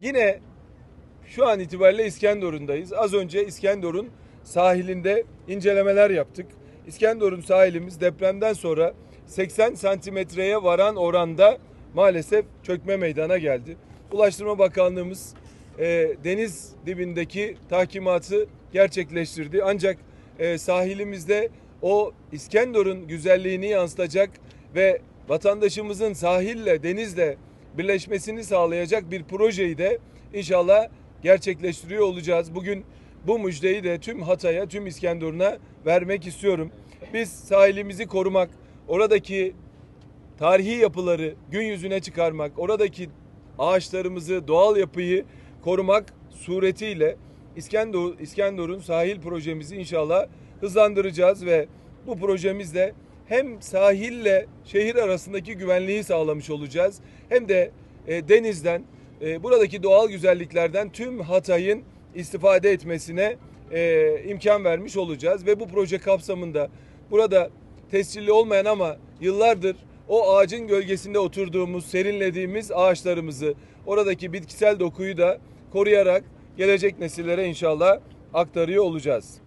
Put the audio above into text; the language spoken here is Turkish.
Yine şu an itibariyle İskenderun'dayız. Az önce İskenderun sahilinde incelemeler yaptık. İskenderun sahilimiz depremden sonra 80 santimetreye varan oranda maalesef çökme meydana geldi. Ulaştırma Bakanlığımız e, deniz dibindeki tahkimatı gerçekleştirdi. Ancak e, sahilimizde o İskenderun güzelliğini yansıtacak ve vatandaşımızın sahille, denizle birleşmesini sağlayacak bir projeyi de inşallah gerçekleştiriyor olacağız. Bugün bu müjdeyi de tüm Hatay'a, tüm İskenderun'a vermek istiyorum. Biz sahilimizi korumak, oradaki tarihi yapıları gün yüzüne çıkarmak, oradaki ağaçlarımızı, doğal yapıyı korumak suretiyle İskenderun, İskenderun sahil projemizi inşallah hızlandıracağız ve bu projemizle hem sahille şehir arasındaki güvenliği sağlamış olacağız hem de e, denizden e, buradaki doğal güzelliklerden tüm Hatay'ın istifade etmesine e, imkan vermiş olacağız ve bu proje kapsamında burada tescilli olmayan ama yıllardır o ağacın gölgesinde oturduğumuz, serinlediğimiz ağaçlarımızı, oradaki bitkisel dokuyu da koruyarak gelecek nesillere inşallah aktarıyor olacağız.